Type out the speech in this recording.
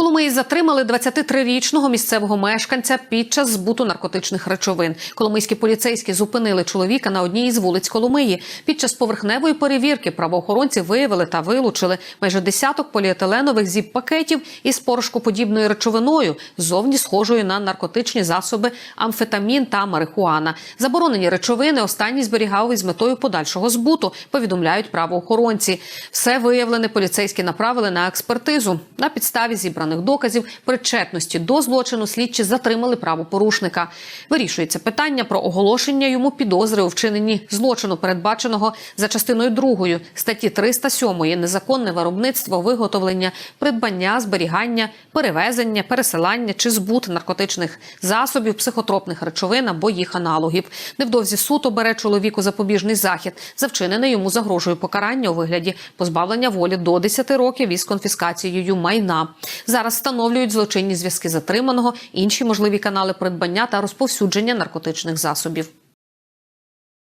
Коломиї затримали 23-річного місцевого мешканця під час збуту наркотичних речовин. Коломийські поліцейські зупинили чоловіка на одній із вулиць Коломиї. Під час поверхневої перевірки правоохоронці виявили та вилучили майже десяток поліетиленових зіп-пакетів із порошкоподібною речовиною, зовні схожою на наркотичні засоби амфетамін та марихуана. Заборонені речовини останній зберігав із метою подальшого збуту. Повідомляють правоохоронці. Все виявлене поліцейські направили на експертизу. На підставі зібраних доказів причетності до злочину слідчі затримали правопорушника. Вирішується питання про оголошення йому підозри у вчиненні злочину, передбаченого за частиною 2 статті 307 незаконне виробництво, виготовлення, придбання, зберігання, перевезення, пересилання чи збут наркотичних засобів, психотропних речовин або їх аналогів. Невдовзі суд обере чоловіку запобіжний захід. За вчинене йому загрожує покарання у вигляді позбавлення волі до 10 років із конфіскацією майна. Зараз встановлюють злочинні зв'язки затриманого, інші можливі канали придбання та розповсюдження наркотичних засобів.